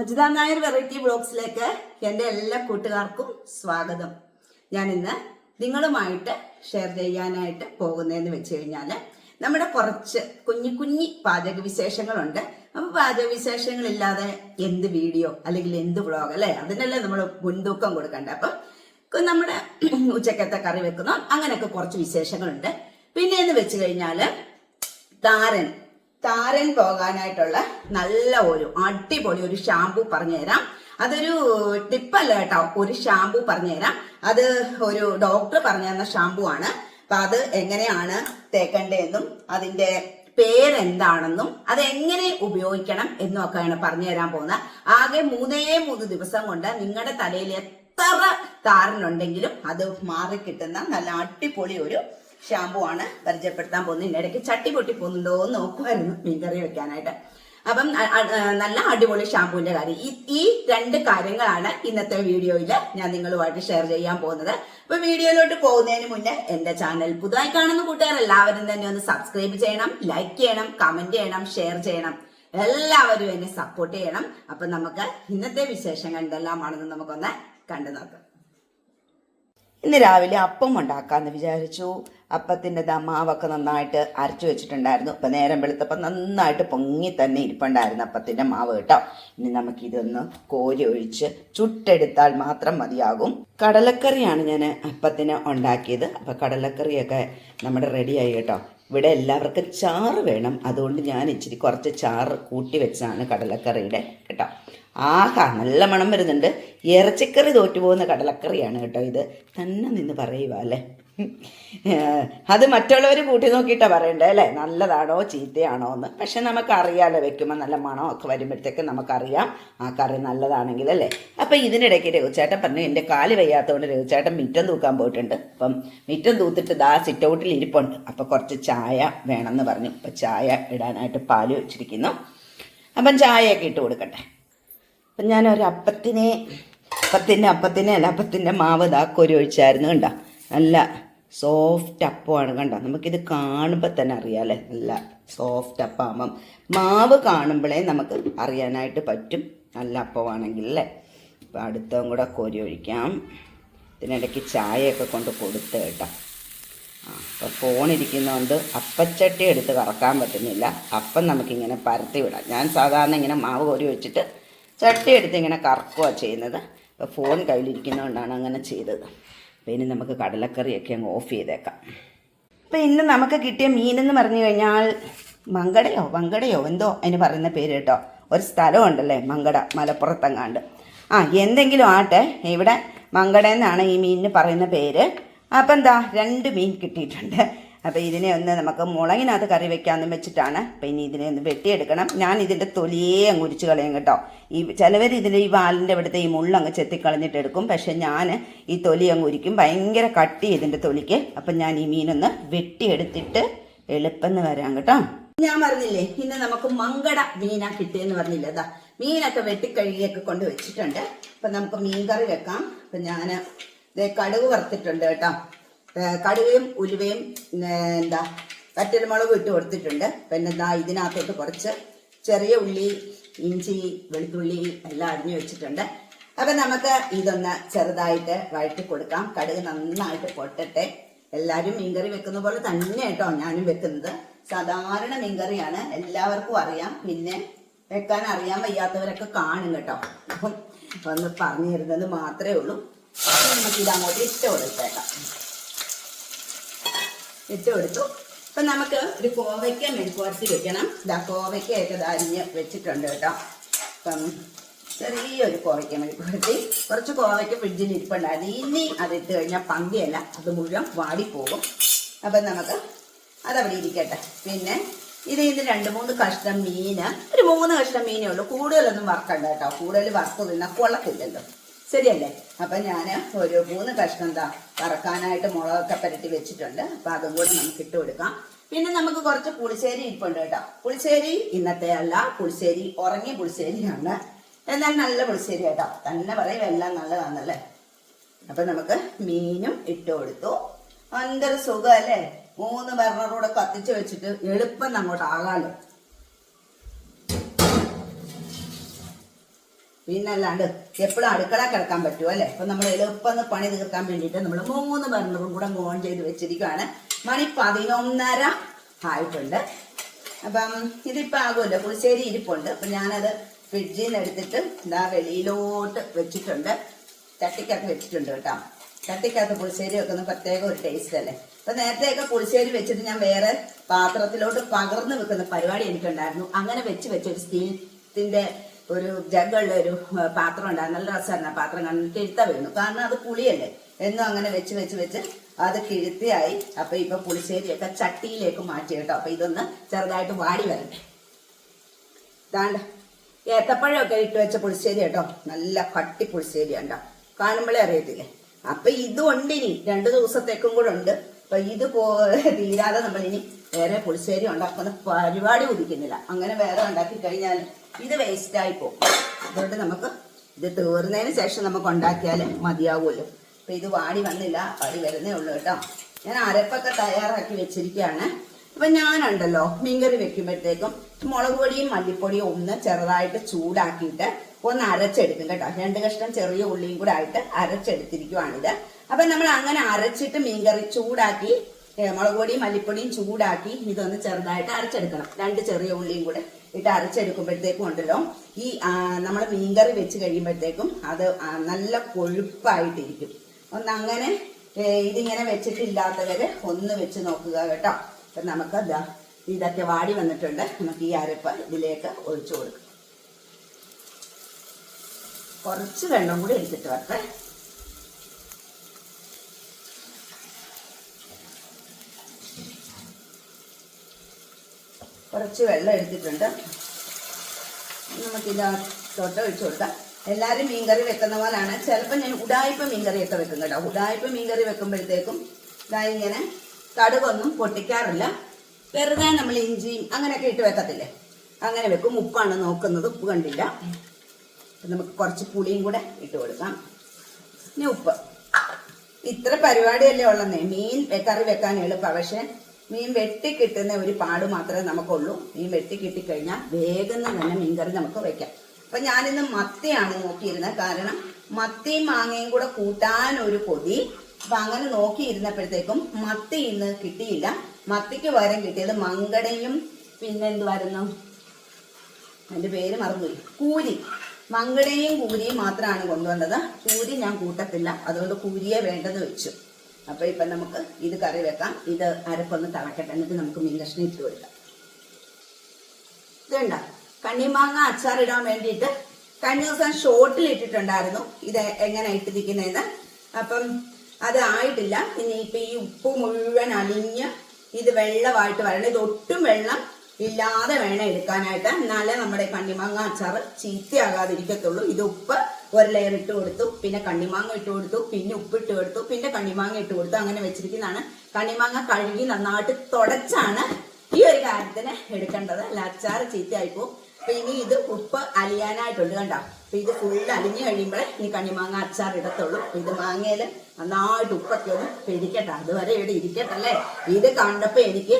Ajitha Nair variety ബ്ലോഗ്സിലേക്ക് എന്റെ എല്ലാ കൂട്ടുകാർക്കും സ്വാഗതം. ഞാൻ ഇന്ന് നിങ്ങളുമായിട്ട് ഷെയർ ചെയ്യാനായിട്ട് പോകുന്നതെന്ന് വെച്ച് കഴിഞ്ഞാൽ നമ്മുടെ കുറച്ച് കുഞ്ഞി കുഞ്ഞി പാചക വിശേഷങ്ങളുണ്ട്. അപ്പം പാചക വിശേഷങ്ങളില്ലാതെ എന്ത് വീഡിയോ അല്ലെങ്കിൽ എന്ത് ബ്ലോഗ് അല്ലേ? അതിനല്ലേ നമ്മൾ മുൻതൂക്കം കൊടുക്കണ്ട? അപ്പം നമ്മുടെ ഉച്ചക്കത്തെ കറി വെക്കുന്നു അങ്ങനെയൊക്കെ കുറച്ച് വിശേഷങ്ങളുണ്ട്. പിന്നെ എന്ന് വെച്ച് കഴിഞ്ഞാൽ താരൻ താരൻ പോകാനായിട്ടുള്ള നല്ല ഒരു അടിപൊളി ഒരു ഷാമ്പു പറഞ്ഞുതരാം. അതൊരു ടിപ്പല്ല കേട്ടോ ഒരു ഷാമ്പു പറഞ്ഞുതരാം. അത് ഒരു ഡോക്ടർ പറഞ്ഞു തന്ന ഷാമ്പു ആണ്. അപ്പൊ അത് എങ്ങനെയാണ് തേക്കേണ്ടതെന്നും അതിന്റെ പേരെന്താണെന്നും അത് എങ്ങനെ ഉപയോഗിക്കണം എന്നും ഒക്കെയാണ് പറഞ്ഞു തരാൻ പോകുന്നത്. ആകെ മൂന്നേ മൂന്ന് ദിവസം കൊണ്ട് നിങ്ങളുടെ തലയിൽ എത്ര താരനുണ്ടെങ്കിലും അത് മാറിക്കിട്ടുന്ന നല്ല അടിപൊളി ഒരു ഷാമ്പു ആണ് പരിചയപ്പെടുത്താൻ പോകുന്നത്. ഇതിന്റെ ഇടയ്ക്ക് ചട്ടി പൊട്ടി പോകുന്നുണ്ടോ എന്ന് നോക്കുമായിരുന്നു മീൻകറി വെക്കാനായിട്ട്. അപ്പം നല്ല അടിപൊളി ഷാമ്പുവിന്റെ കാര്യം. ഈ ഈ രണ്ട് കാര്യങ്ങളാണ് ഇന്നത്തെ വീഡിയോയിൽ ഞാൻ നിങ്ങളുമായിട്ട് ഷെയർ ചെയ്യാൻ പോകുന്നത്. അപ്പൊ വീഡിയോയിലോട്ട് പോകുന്നതിന് മുന്നേ എന്റെ ചാനൽ പുതുതായി കാണുന്ന കൂട്ടുകാർ എല്ലാവരും തന്നെ ഒന്ന് സബ്സ്ക്രൈബ് ചെയ്യണം ലൈക്ക് ചെയ്യണം കമന്റ് ചെയ്യണം ഷെയർ ചെയ്യണം. എല്ലാവരും എന്നെ സപ്പോർട്ട് ചെയ്യണം. അപ്പൊ നമുക്ക് ഇന്നത്തെ വിശേഷങ്ങൾ എന്തെല്ലാമാണെന്ന് നമുക്കൊന്ന് കണ്ടു നോക്കാം. ഇന്ന് രാവിലെ അപ്പം ഉണ്ടാക്കാമെന്ന് വിചാരിച്ചു. അപ്പത്തിന്റെ മാവൊക്കെ നന്നായിട്ട് അരച്ചു വെച്ചിട്ടുണ്ടായിരുന്നു. അപ്പം നേരം വെളുത്തപ്പം നന്നായിട്ട് പൊങ്ങി തന്നെ ഇരിപ്പുണ്ടായിരുന്നു അപ്പത്തിന്റെ മാവ് കേട്ടോ. ഇനി നമുക്കിതൊന്ന് കോരി ഒഴിച്ച് ചുട്ടെടുത്താൽ മാത്രം മതിയാകും. കടലക്കറിയാണ് ഞാൻ അപ്പത്തിന് ഉണ്ടാക്കിയത്. അപ്പം കടലക്കറിയൊക്കെ നമ്മുടെ റെഡിയായി കേട്ടോ. ഇവിടെ എല്ലാവർക്കും ചാറ് വേണം. അതുകൊണ്ട് ഞാൻ ഇച്ചിരി കുറച്ച് ചാറ് കൂട്ടി വെച്ചാണ് കടലക്കറിയുടെ കേട്ടോ. ആഹാ നല്ല മണം വരുന്നുണ്ട്. ഇറച്ചിക്കറി തോറ്റുപോകുന്ന കടലക്കറിയാണ് കേട്ടോ ഇത്. തന്നെ നിന്ന് പറയുക അല്ലേ? അത് മറ്റുള്ളവർ കൂട്ടി നോക്കിയിട്ടാണ് പറയണ്ടേ അല്ലേ? നല്ലതാണോ ചീത്തയാണോ എന്ന്. പക്ഷെ നമുക്കറിയാമല്ലോ വെക്കുമ്പോൾ നല്ല മണമൊക്കെ വരുമ്പോഴത്തേക്ക് നമുക്കറിയാം ആ കറി നല്ലതാണെങ്കിൽ അല്ലേ? അപ്പം ഇതിനിടയ്ക്ക് രഘുചേട്ടൻ പറഞ്ഞു എന്റെ കാൽ വയ്യാത്തതുകൊണ്ട് രഘുചേട്ടൻ മിറ്റം തൂക്കാൻ പോയിട്ടുണ്ട്. അപ്പം മിറ്റം തൂത്തിട്ട് ദാ സിറ്റ് ഔട്ടിൽ ഇരിപ്പുണ്ട്. അപ്പം കുറച്ച് ചായ വേണമെന്ന് പറഞ്ഞു. അപ്പം ചായ ഇടാനായിട്ട് പാൽ വെച്ചിരിക്കുന്നു. അപ്പം ചായയൊക്കെ ഇട്ട് കൊടുക്കട്ടെ. അപ്പം ഞാൻ ഒരു അപ്പത്തിനെ അപ്പത്തിന്റെ അപ്പത്തിനെ അല്ല അപ്പത്തിന്റെ മാവ് ഇതാ കൊരി ഒഴിച്ചായിരുന്നു കണ്ട? നല്ല സോഫ്റ്റ് അപ്പമാണ് കണ്ടോ? നമുക്കിത് കാണുമ്പോൾ തന്നെ അറിയാമല്ലേ നല്ല സോഫ്റ്റ് അപ്പമാകുമ്പം മാവ് കാണുമ്പോഴേ നമുക്ക് അറിയാനായിട്ട് പറ്റും. നല്ല അപ്പമാണെങ്കിൽ അല്ലേ? അപ്പം അടുത്തതും കൂടെ കോരി ഒഴിക്കാം. ഇതിനിടയ്ക്ക് ചായയൊക്കെ കൊണ്ട് കൊടുത്ത് കേട്ടോ. ആ അപ്പോൾ ഫോണിരിക്കുന്നതുകൊണ്ട് അപ്പച്ചട്ടി എടുത്ത് കറക്കാൻ പറ്റുന്നില്ല. അപ്പം നമുക്കിങ്ങനെ പരത്തി വിടാം. ഞാൻ സാധാരണ ഇങ്ങനെ മാവ് കോരി വെച്ചിട്ട് ചട്ടി എടുത്ത് ഇങ്ങനെ കറക്കുക ചെയ്യുന്നത്. അപ്പോൾ ഫോൺ കയ്യിലിരിക്കുന്നതുകൊണ്ടാണ് അങ്ങനെ ചെയ്തത്. അപ്പോൾ ഇനി നമുക്ക് കടലക്കറിയൊക്കെ അങ്ങ് ഓഫ് ചെയ്തേക്കാം. അപ്പോൾ ഇന്ന് നമുക്ക് കിട്ടിയ മീനെന്ന് പറഞ്ഞു കഴിഞ്ഞാൽ മങ്കടയോ? വങ്കടയോ? എന്തോ അതിന് പറയുന്ന പേര് കേട്ടോ. ഒരു സ്ഥലമുണ്ടല്ലേ മങ്കട മലപ്പുറത്തെങ്ങാണ്ട്. ആ എന്തെങ്കിലും ആട്ടെ ഇവിടെ മങ്കട എന്നാണ് ഈ മീനിന് പറയുന്ന പേര്. അപ്പം എന്താ രണ്ട് മീൻ കിട്ടിയിട്ടുണ്ട്. അപ്പോൾ ഇതിനെ ഒന്ന് നമുക്ക് മുളകിനകത്ത് കറി വെക്കാമെന്ന് വെച്ചിട്ടാണ്. അപ്പം ഇനി ഇതിനെ ഒന്ന് വെട്ടിയെടുക്കണം. ഞാൻ ഇതിന്റെ തൊലിയേ അങ്ങ് ഉരിച്ച് കളയും കേട്ടോ. ഈ ചിലവർ ഇതിന്റെ ഈ വാലിന്റെ ഇവിടുത്തെ ഈ മുള്ളങ്ങ് ചെത്തിക്കളഞ്ഞിട്ട് എടുക്കും. പക്ഷെ ഞാൻ ഈ തൊലി അങ്ങ് ഉരിക്കും. ഭയങ്കര കട്ടി ഇതിന്റെ തൊലിക്ക്. അപ്പം ഞാൻ ഈ മീനൊന്ന് വെട്ടിയെടുത്തിട്ട് എളുപ്പം വരാം കേട്ടോ. ഞാൻ പറഞ്ഞില്ലേ ഇന്ന് നമുക്ക് മങ്കട മീനാ കിട്ടിയെന്ന് പറഞ്ഞില്ല? അതാ മീനൊക്കെ വെട്ടിക്കഴുകിയൊക്കെ കൊണ്ട് വെച്ചിട്ടുണ്ട്. അപ്പം നമുക്ക് മീൻ കറി വെക്കാം. അപ്പം ഞാൻ കടുക് വറുത്തിട്ടുണ്ട് കേട്ടോ. കടുകയും ഉലുവയും എന്താ വറ്റൽമുളകും ഇട്ട് കൊടുത്തിട്ടുണ്ട്. പിന്നെ എന്താ ഇതിനകത്തോട്ട് കുറച്ച് ചെറിയ ഉള്ളി ഇഞ്ചി വെളുത്തുള്ളി എല്ലാം അരിഞ്ഞു വെച്ചിട്ടുണ്ട്. അപ്പം നമുക്ക് ഇതൊന്ന് ചെറുതായിട്ട് വഴറ്റി കൊടുക്കാം. കടുക് നന്നായിട്ട് പൊട്ടട്ടെ. എല്ലാവരും മീൻകറി വെക്കുന്ന പോലെ തന്നെ കേട്ടോ ഞാനും വെക്കുന്നത്. സാധാരണ മീൻകറിയാണ്. എല്ലാവർക്കും അറിയാം. പിന്നെ വെക്കാൻ അറിയാൻ വയ്യാത്തവരൊക്കെ കാണും കേട്ടോ. അപ്പം ഒന്ന് പറഞ്ഞു തരുന്നത് മാത്രമേ ഉള്ളൂ. അപ്പം നമുക്ക് ഇത് അങ്ങോട്ട് ഇട്ട് കൊടുത്തേക്കാം. ഇട്ട് കൊടുത്തു അപ്പം നമുക്ക് ഒരു കോവയ്ക്ക മെഴുക്കുവരട്ടി വെക്കണം. ഇതാ കോവയ്ക്കയൊക്കെ അരിഞ്ഞ് വെച്ചിട്ടുണ്ട് കേട്ടോ. അപ്പം ചെറിയൊരു കോവയ്ക്ക മെഴുക്കുവരട്ടി കുറച്ച് കോവയ്ക്ക ഫ്രിഡ്ജിൽ ഇരിപ്പുണ്ടായിരുന്നു. ഇനി അത് ഇട്ട് കഴിഞ്ഞാൽ പങ്കിയല്ല. അത് മുഴുവൻ വാടിപ്പോകും. അപ്പം നമുക്ക് അതവിടെ ഇരിക്കട്ടെ. പിന്നെ ഇത് ഇത് രണ്ട് മൂന്ന് കഷ്ണം മീൻ. ഒരു മൂന്ന് കഷ്ണം മീനേ ഉള്ളൂ. കൂടുതലൊന്നും വറക്കണ്ട കേട്ടോ. കൂടുതൽ വറുത്ത് തിന്നാൽ കൊള്ളത്തില്ലല്ലോ. ശരിയല്ലേ? അപ്പം ഞാൻ ഒരു മൂന്ന് കഷ്ണം എന്താ വറക്കാനായിട്ട് മുളകൊക്കെ പുരട്ടി വെച്ചിട്ടുണ്ട്. അപ്പം അതും കൂടി നമുക്ക് ഇട്ട് കൊടുക്കാം. പിന്നെ നമുക്ക് കുറച്ച് പുളിശ്ശേരി ഇരിപ്പുണ്ട് കേട്ടോ. പുളിശ്ശേരി ഇന്നത്തെ അല്ല പുളിശ്ശേരി ഉറങ്ങിയ പുളിശ്ശേരിയാണ് എന്നാൽ നല്ല പുളിശ്ശേരി കേട്ടോ. തന്നെ പറയും എല്ലാം നല്ലതാണല്ലേ? അപ്പൊ നമുക്ക് മീനും ഇട്ട് കൊടുത്തു. എന്തൊരു സുഖം അല്ലേ? മൂന്ന് ബർണറൂടെ കത്തിച്ച് വെച്ചിട്ട് എളുപ്പം അങ്ങോട്ട് ആകാലോ. പിന്നെ അല്ലാണ്ട് എപ്പോഴും അടുക്കള കിടക്കാൻ പറ്റുമോ അല്ലേ? അപ്പൊ നമ്മൾ എളുപ്പം പണി തീർക്കാൻ വേണ്ടിയിട്ട് നമ്മൾ മൂന്ന് ബർണറും കൂടെ ഓൺ ചെയ്ത് വെച്ചിരിക്കുകയാണ് മണി പതിനൊന്നര ആയിട്ടുണ്ട്. അപ്പം ഇതിപ്പോ ആകുമല്ലോ. പുളിശ്ശേരി ഇരിപ്പുണ്ട്. അപ്പൊ ഞാനത് ഫ്രിഡ്ജിൽ നിന്ന് എടുത്തിട്ട് ഇതാ വെളിയിലോട്ട് വെച്ചിട്ടുണ്ട്. ചട്ടിക്കകത്ത് വെച്ചിട്ടുണ്ട് കേട്ടോ. ചട്ടിക്കകത്ത് പുളിശ്ശേരി വെക്കുന്ന പ്രത്യേക ഒരു ടേസ്റ്റ് അല്ലേ? അപ്പൊ നേരത്തെയൊക്കെ പുളിശ്ശേരി വെച്ചിട്ട് ഞാൻ വേറെ പാത്രത്തിലോട്ട് പകർന്നു വെക്കുന്ന പരിപാടി എനിക്കുണ്ടായിരുന്നു. അങ്ങനെ വെച്ച് വെച്ചൊരു ഒരു സ്റ്റീലിന്റെ ഒരു ജഗുള്ള ഒരു പാത്രം ഉണ്ടായിരുന്നു നല്ല രസമായിരുന്നു ആ പാത്രം കണ്ടിട്ട് കിഴുത്ത വീണു. കാരണം അത് പുളിയല്ലേ? എന്നും അങ്ങനെ വെച്ച് വെച്ച് വെച്ച് അത് കിഴുത്തിയായി. അപ്പൊ ഇപ്പൊ പുളിശ്ശേരിയൊക്കെ ചട്ടിയിലേക്ക് മാറ്റി കേട്ടോ. അപ്പൊ ഇതൊന്ന് ചെറുതായിട്ട് വാടി വരട്ടെ. ഇതാണ്ട്. ഏത്തപ്പഴമൊക്കെ ഇട്ട് വെച്ച പുളിശ്ശേരി കേട്ടോ. നല്ല കട്ടി പുളിശ്ശേരി ഉണ്ടോ കാണുമ്പോഴേ അറിയത്തില്ലേ? അപ്പൊ ഇതും ഉണ്ട് ഇനി. രണ്ടു ദിവസത്തേക്കും കൂടെ ഉണ്ട്. അപ്പൊ ഇത് പോ തീരാതെ നമ്മൾ ഇനി വേറെ പുളിശ്ശേരി ഉണ്ടാക്കുന്ന പരിപാടി ഉദിക്കുന്നില്ല അങ്ങനെ വേറെ ഉണ്ടാക്കി കഴിഞ്ഞാൽ ഇത് വേസ്റ്റ് ആയി പോകും. അതുകൊണ്ട് നമുക്ക് ഇത് തീർന്നതിന് ശേഷം നമുക്ക് ഉണ്ടാക്കിയാൽ മതിയാവുമല്ലോ. അപ്പൊ ഇത് വാടി വന്നില്ല. വാടി വരുന്നേ ഉള്ളൂ കേട്ടോ. ഞാൻ അരപ്പൊക്കെ തയ്യാറാക്കി വെച്ചിരിക്കുകയാണ്. അപ്പൊ ഞാനുണ്ടല്ലോ മീൻകറി വെക്കുമ്പോഴത്തേക്കും മുളക് പൊടിയും മല്ലിപ്പൊടിയും ഒന്ന് ചെറുതായിട്ട് ചൂടാക്കിയിട്ട് ഒന്ന് അരച്ചെടുക്കും കേട്ടോ. രണ്ട് കഷ്ണം ചെറിയ ഉള്ളിയും കൂടെ ആയിട്ട് അരച്ചെടുത്തിരിക്കുവാണിത്. അപ്പൊ നമ്മൾ അങ്ങനെ അരച്ചിട്ട് മീൻകറി ചൂടാക്കി മുളക് പൊടിയും മല്ലിപ്പൊടിയും ചൂടാക്കി ഇതൊന്ന് ചെറുതായിട്ട് അരച്ചെടുക്കണം. രണ്ട് ചെറിയ ഉള്ളിയും കൂടെ ഇട്ട് അരച്ചെടുക്കുമ്പോഴത്തേക്കും ഉണ്ടല്ലോ ഈ നമ്മൾ മീൻകറി വെച്ച് കഴിയുമ്പോഴത്തേക്കും അത് നല്ല കൊഴുപ്പായിട്ടിരിക്കും. ഒന്ന് അങ്ങനെ ഇതിങ്ങനെ വെച്ചിട്ടില്ലാത്തവര് ഒന്ന് വെച്ച് നോക്കുക കേട്ടോ. അപ്പൊ നമുക്ക് ഇതൊക്കെ വാടി വന്നിട്ടുണ്ട്. നമുക്ക് ഈ അരപ്പ് ഇതിലേക്ക് ഒഴിച്ചു കൊടുക്കാം. കുറച്ച് വെള്ളം കൂടി എടുത്തിട്ട് വരട്ടെ. കുറച്ച് വെള്ളം എടുത്തിട്ടുണ്ട്. നമുക്കിത് ഒഴിച്ചു കൊടുക്കാം. എല്ലാവരും മീൻകറി വെക്കുന്ന പോലാണ്. ചിലപ്പോൾ ഞാൻ ഉടായ്പ മീൻകറിയൊക്കെ വെക്കും കേട്ടോ. ഉടായ്പ മീൻകറി വെക്കുമ്പോഴത്തേക്കും ഇതാ ഇങ്ങനെ കടുകൊന്നും പൊട്ടിക്കാറില്ല. വെറുതെ നമ്മൾ ഇഞ്ചിയും അങ്ങനെയൊക്കെ ഇട്ട് വെക്കത്തില്ലേ? അങ്ങനെ വെക്കും. ഉപ്പാണ് നോക്കുന്നത്. ഉപ്പ് കണ്ടില്ല. നമുക്ക് കുറച്ച് പുളിയും കൂടെ ഇട്ട് കൊടുക്കാം. പിന്നെ ഉപ്പ്. ഇത്ര പരിപാടിയല്ലേ ഉള്ളന്നേ. മീൻ കറി വെക്കാൻ എളുപ്പം. പക്ഷെ മീൻ വെട്ടി കിട്ടുന്ന ഒരു പാട് മാത്രമേ നമുക്കുള്ളൂ. മീൻ വെട്ടി കിട്ടിക്കഴിഞ്ഞാൽ വേഗം തന്നെ മീൻകറി നമുക്ക് വെക്കാം. അപ്പൊ ഞാനിന്ന് മത്തിയാണ് നോക്കിയിരുന്നത്. കാരണം മത്തിയും മാങ്ങയും കൂടെ കൂട്ടാൻ ഒരു കൊതി. അപ്പൊ അങ്ങനെ നോക്കിയിരുന്നപ്പോഴത്തേക്കും മത്തി ഇന്ന് കിട്ടിയില്ല. മത്തിക്ക് പകരം കിട്ടിയത് മങ്കടയും പിന്നെ എന്റെ പേര് മറന്നുപോയി. കൂരി. മങ്കടയും കൂരിയും മാത്രമാണ് കൊണ്ടുവന്നത്. കൂരി ഞാൻ കൂട്ടത്തില്ല. അതുകൊണ്ട് കൂരിയെ വേണ്ടെന്ന് വെച്ചു. അപ്പൊ ഇപ്പൊ നമുക്ക് ഇത് കറി വെക്കാം. ഇത് അരപ്പൊന്ന് തിളക്കട്ടെ. എന്നിട്ട് നമുക്ക് മീൻ കഷ്ണം ഇട്ട് കൊടുക്കാം. ഇതുണ്ട. കണ്ണിമാങ്ങ അച്ചാറിടാൻ വേണ്ടിയിട്ട് കഴിഞ്ഞ ദിവസം ഷോർട്ടിൽ ഇട്ടിട്ടുണ്ടായിരുന്നു. ഇത് എങ്ങനെ ഇട്ടിരിക്കുന്നതെന്ന്. അപ്പം അത് ആയിട്ടില്ല. ഇനി ഇപ്പൊ ഈ ഉപ്പ് മുഴുവൻ അലിഞ്ഞ് ഇത് വെള്ളമായിട്ട് വരണം. ഇത് ഒട്ടും വെള്ളം ഇല്ലാതെ വേണം എടുക്കാനായിട്ട്. എന്നാലേ നമ്മുടെ കണ്ണിമാങ്ങ അച്ചാർ ചീത്തയാകാതിരിക്കത്തുള്ളൂ. ഇത് ഉപ്പ് ഒരു ലെയർ ഇട്ട് കൊടുത്തു പിന്നെ കണ്ണിമാങ്ങ ഇട്ട് കൊടുത്തു പിന്നെ ഉപ്പ് ഇട്ട് കൊടുത്തു പിന്നെ കണ്ണിമാങ്ങ ഇട്ട് കൊടുത്തു. അങ്ങനെ വെച്ചിരിക്കുന്നതാണ്. കണ്ണിമാങ്ങ കഴുകി നന്നായിട്ട് തുടച്ചാണ് ഈ ഒരു കാര്യത്തിന് എടുക്കേണ്ടത്. അല്ല അച്ചാർ ചീത്തയായി പോകും അപ്പൊ ഇനി ഇത് ഉപ്പ് അലിയാനായിട്ടുണ്ട് കണ്ടോ? അപ്പൊ ഇത് ഫുൾ അലിഞ്ഞു കഴിയുമ്പോഴേ ഇനി കണ്ണിമാങ്ങ അച്ചാർ ഇടത്തുള്ളൂ. ഇത് മാങ്ങയിൽ നന്നായിട്ട് ഉപ്പൊക്കെ ഒന്ന് പിടിക്കട്ടെ. അതുവരെ ഇവിടെ ഇരിക്കട്ടെ അല്ലേ? ഇത് കണ്ടപ്പോ എനിക്ക്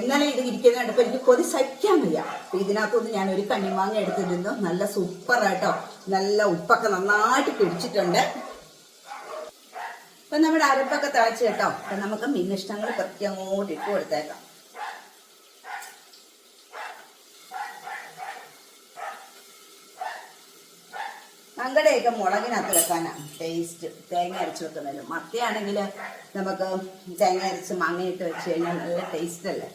ഇന്നലെ ഇത് ഇരിക്കുന്ന കണ്ടപ്പോ എനിക്ക് കൊതി സഹിക്കാൻ വയ്യ. ഇതിനകത്തുനിന്ന് ഞാൻ ഒരു കണ്ണിമാങ്ങ എടുത്തിരുന്നു. നല്ല സൂപ്പറായിട്ടോ നല്ല ഉപ്പൊക്കെ നന്നായിട്ട് പിടിച്ചിട്ടുണ്ട്. അപ്പൊ നമ്മുടെ അരപ്പൊക്കെ തിളച്ച് കേട്ടോ. അപ്പൊ നമുക്ക് മിന്നിഷ്ടങ്ങൾ കുറച്ച് അങ്ങോട്ട് ഇട്ട് കൊടുത്തേക്കാം. മങ്കടയൊക്കെ മുളകിനകത്ത് വെക്കാനാണ് ടേസ്റ്റ് തേങ്ങ അരച്ച് വെക്കുന്നതിലും. മത്തിയാണെങ്കിൽ നമുക്ക് തേങ്ങ അരച്ച് മാങ്ങയിട്ട് വെച്ച് കഴിഞ്ഞാൽ നല്ല ടേസ്റ്റ് അല്ലേ?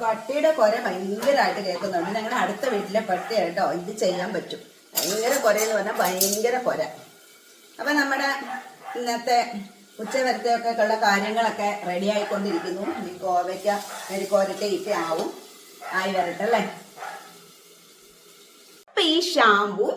പട്ടിയുടെ കുര ഭയങ്കരമായിട്ട് കേൾക്കുന്നുണ്ട്. ഞങ്ങളുടെ അടുത്ത വീട്ടിലെ പട്ടി കേട്ടോ. ഇത് ചെയ്യാൻ പറ്റും. ഭയങ്കര കുരയെന്ന് പറഞ്ഞാൽ ഭയങ്കര കുര. അപ്പൊ നമ്മുടെ ഇന്നത്തെ ഉച്ചവരത്തെയൊക്കെ ഉള്ള കാര്യങ്ങളൊക്കെ റെഡി ആയിക്കൊണ്ടിരിക്കുന്നു. ഈ കോവയ്ക്ക മെഴുക്കോരത്തെ ഇപ്പ ആവും. ആയി വരട്ടെ അല്ലേ? ഷാമ്പു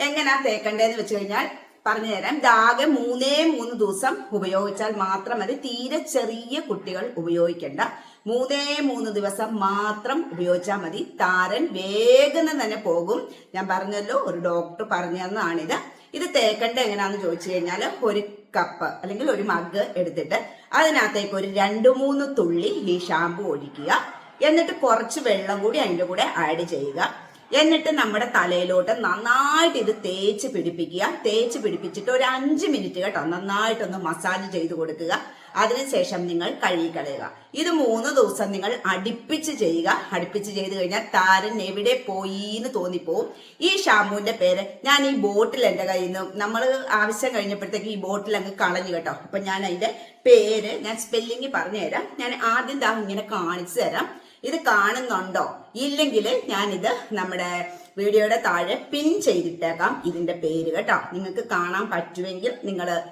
എങ്ങനെയാ തേക്കണ്ടേന്ന് വെച്ച് കഴിഞ്ഞാൽ പറഞ്ഞു തരാം ഇതാകെ മൂന്നേ മൂന്ന് ദിവസം ഉപയോഗിച്ചാൽ മാത്രം മതി. തീരെ ചെറിയ കുട്ടികൾ ഉപയോഗിക്കേണ്ട. മൂന്നേ മൂന്ന് ദിവസം മാത്രം ഉപയോഗിച്ചാൽ മതി. താരൻ വേഗം തന്നെ പോകും. ഞാൻ പറഞ്ഞല്ലോ ഒരു ഡോക്ടർ പറഞ്ഞു തന്നതാണിത്. ഇത് തേക്കണ്ട എങ്ങനെയാന്ന് ചോദിച്ചു കഴിഞ്ഞാൽ ഒരു കപ്പ് അല്ലെങ്കിൽ ഒരു മഗ് എടുത്തിട്ട് അതിനകത്തേക്ക് ഒരു രണ്ട് മൂന്ന് തുള്ളി ഈ ഷാമ്പു ഒഴിക്കുക. എന്നിട്ട് കുറച്ച് വെള്ളം കൂടി അതിന്റെ കൂടെ ആഡ് ചെയ്യുക. എന്നിട്ട് നമ്മുടെ തലയിലോട്ട് നന്നായിട്ട് ഇത് തേച്ച് പിടിപ്പിക്കുക. തേച്ച് പിടിപ്പിച്ചിട്ട് ഒരു അഞ്ച് മിനിറ്റ് കേട്ടോ നന്നായിട്ടൊന്ന് മസാജ് ചെയ്ത് കൊടുക്കുക. അതിനുശേഷം നിങ്ങൾ കഴുകിക്കളയുക ഇത് മൂന്ന് ദിവസം നിങ്ങൾ അടുപ്പിച്ച് ചെയ്യുക. അടുപ്പിച്ച് ചെയ്ത് കഴിഞ്ഞാൽ താരൻ എവിടെ പോയി എന്ന് തോന്നിപ്പോവും. ഈ ഷാമ്പുവിന്റെ പേര് ഞാൻ ഈ ബോട്ടിൽ എന്റെ കയ്യിൽ നിന്ന് നമ്മൾ ആവശ്യം കഴിഞ്ഞപ്പോഴത്തേക്ക് ഈ ബോട്ടിൽ അങ്ങ് കളഞ്ഞു കേട്ടോ. അപ്പൊ ഞാൻ അതിന്റെ പേര് ഞാൻ സ്പെല്ലിംഗ് പറഞ്ഞു തരാം. ഞാൻ ആദ്യം ദാ ഇങ്ങനെ കാണിച്ചു തരാം. ഇത് കാണുന്നുണ്ടോ? ഇല്ലെങ്കിൽ ഞാനിത് നമ്മുടെ വീഡിയോയുടെ താഴെ പിൻ ചെയ്തിട്ടേക്കാം ഇതിന്റെ പേര് കേട്ടോ. നിങ്ങൾക്ക് കാണാൻ പറ്റുമെങ്കിൽ നിങ്ങൾ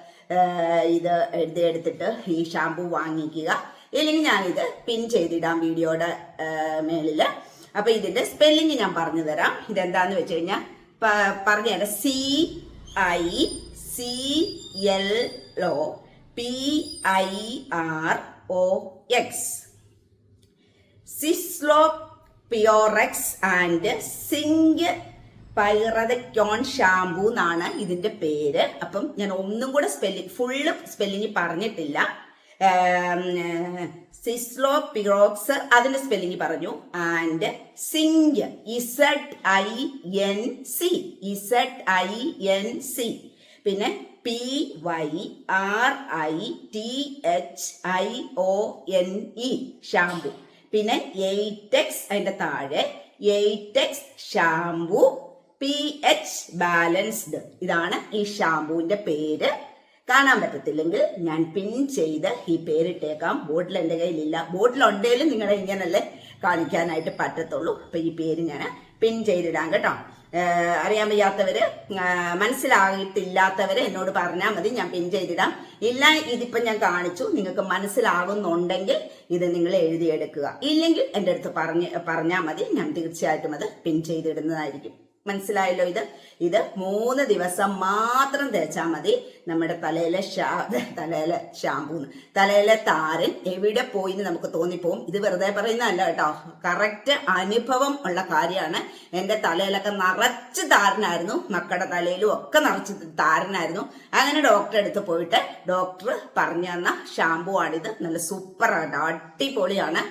ഇത് എഴുതി എടുത്തിട്ട് ഈ ഷാമ്പു വാങ്ങിക്കുക. ഇല്ലെങ്കിൽ ഇത് പിൻ ചെയ്തിടാം വീഡിയോയുടെ മേളിൽ. അപ്പൊ ഇതിന്റെ സ്പെല്ലിംഗ് ഞാൻ പറഞ്ഞു തരാം. ഇതെന്താന്ന് വെച്ച് കഴിഞ്ഞാൽ പറഞ്ഞുതരാം C I C L O P I R O X. Ciclopirox and zinc pyrithione shampoo എന്നാണ് ഇതിന്റെ പേര്. അപ്പം ഞാൻ ഒന്നും കൂടെ സ്പെല്ലിങ് ഫുള്ള് സ്പെല്ലിങ് പറഞ്ഞിട്ടില്ല. സിസ്ലോ പിറോക്സ് അതിന്റെ സ്പെല്ലിങ് പറഞ്ഞു. And zinc Z I N C Z I N C. പിന്നെ P Y R I T H I O N E shampoo. പിന്നെ എയ്റ്റെക്സ് അതിന്റെ താഴെ എയ്റ്റെക്സ് ഷാംപൂ പി എച്ച് ബാലൻസ്ഡ് ഇതാണ് ഈ ഷാംപൂവിന്റെ പേര്. കാണാൻ പറ്റത്തില്ലെങ്കിൽ ഞാൻ പിൻ ചെയ്ത് ഈ പേരിട്ടേക്കാം. ബോട്ടിൽ എന്റെ കയ്യിലില്ല. ബോട്ടിൽ ഉണ്ടെങ്കിലും നിങ്ങളെ ഇങ്ങനല്ലേ കാണിക്കാനായിട്ട് പറ്റത്തുള്ളൂ. അപ്പൊ ഈ പേര് ഞാൻ പിൻ ചെയ്തിടാം കേട്ടോ. അറിയാൻ വയ്യാത്തവര് മനസ്സിലായിട്ടില്ലാത്തവര് എന്നോട് പറഞ്ഞാൽ മതി. ഞാൻ പിൻ ചെയ്തിടാം. ഇല്ല ഇതിപ്പോ ഞാൻ കാണിച്ചു. നിങ്ങൾക്ക് മനസ്സിലാകുന്നുണ്ടെങ്കിൽ ഇത് നിങ്ങൾ എഴുതിയെടുക്കുക. ഇല്ലെങ്കിൽ എന്റെ അടുത്ത് പറഞ്ഞ് പറഞ്ഞാൽ മതി. ഞാൻ തീർച്ചയായിട്ടും അത് പിൻ ചെയ്തിടുന്നതായിരിക്കും. മനസ്സിലായല്ലോ ഇത്? ഇത് മൂന്ന് ദിവസം മാത്രം തേച്ചാൽ മതി. നമ്മുടെ തലയിലെ ഷാ തലയിലെ ഷാമ്പൂ തലയിലെ താരൻ എവിടെ പോയി എന്ന് നമുക്ക് തോന്നിപ്പോവും. ഇത് വെറുതെ പറയുന്നതല്ല കേട്ടോ. കറക്റ്റ് അനുഭവം ഉള്ള കാര്യമാണ്. എന്റെ തലയിലൊക്കെ നിറച്ച് താരനായിരുന്നു. മക്കളുടെ തലയിലും ഒക്കെ നിറച്ച് താരനായിരുന്നു. അങ്ങനെ ഡോക്ടറെ അടുത്ത് പോയിട്ട് ഡോക്ടർ പറഞ്ഞു തന്ന ഷാമ്പൂ ആണിത്. നല്ല സൂപ്പറാണ് അടിപൊളിയാണ്.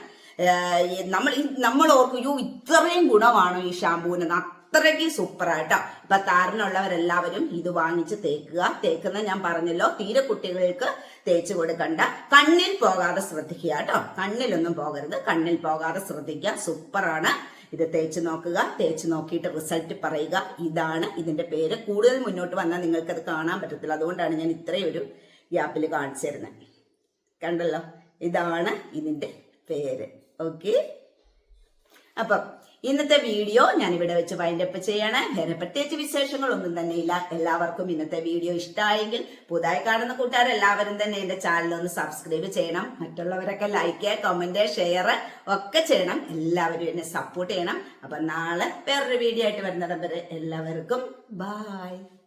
നമ്മൾ നമ്മൾ ഓർക്കും ഇത്രയും ഗുണമാണോ ഈ ഷാമ്പൂവിന് അത്രയ്ക്ക് സൂപ്പറായിട്ടോ. ഇപ്പൊ താരനുള്ളവരെല്ലാവരും ഇത് വാങ്ങിച്ച് തേക്കുക. തേക്കുന്ന ഞാൻ പറഞ്ഞല്ലോ തീരെ കുട്ടികൾക്ക് തേച്ച് കൊടുക്കണ്ട. കണ്ണിൽ പോകാതെ ശ്രദ്ധിക്കുക കേട്ടോ. കണ്ണിലൊന്നും പോകരുത്. കണ്ണിൽ പോകാതെ ശ്രദ്ധിക്കുക. സൂപ്പറാണ്. ഇത് തേച്ച് നോക്കുക. തേച്ച് നോക്കിയിട്ട് റിസൾട്ട് പറയുക. ഇതാണ് ഇതിന്റെ പേര്. കൂടുതൽ മുന്നോട്ട് വന്നാൽ അത് കാണാൻ പറ്റത്തില്ല. അതുകൊണ്ടാണ് ഞാൻ ഇത്രയും ഒരു ഗ്യാപ്പിൽ കാണിച്ചു തരുന്നത്. കണ്ടല്ലോ? ഇതാണ് ഇതിന്റെ പേര്. ഓക്കെ? അപ്പം ഇന്നത്തെ വീഡിയോ ഞാൻ ഇവിടെ വെച്ച് വൈൻഡപ്പ് ചെയ്യാണ്. വേറെ പ്രത്യേകിച്ച് വിശേഷങ്ങളൊന്നും തന്നെ ഇല്ല. എല്ലാവർക്കും ഇന്നത്തെ വീഡിയോ ഇഷ്ടമായെങ്കിൽ പുതുതായി കാണുന്ന കൂട്ടുകാർ എല്ലാവരും തന്നെ എന്റെ ചാനൽ ഒന്ന് സബ്സ്ക്രൈബ് ചെയ്യണം. മറ്റുള്ളവരൊക്കെ ലൈക്ക് കമന്റ് ഷെയർ ഒക്കെ ചെയ്യണം. എല്ലാവരും എന്നെ സപ്പോർട്ട് ചെയ്യണം. അപ്പൊ നാളെ വേറൊരു വീഡിയോ ആയിട്ട് വരുന്നിടം വരെ എല്ലാവർക്കും ബായ്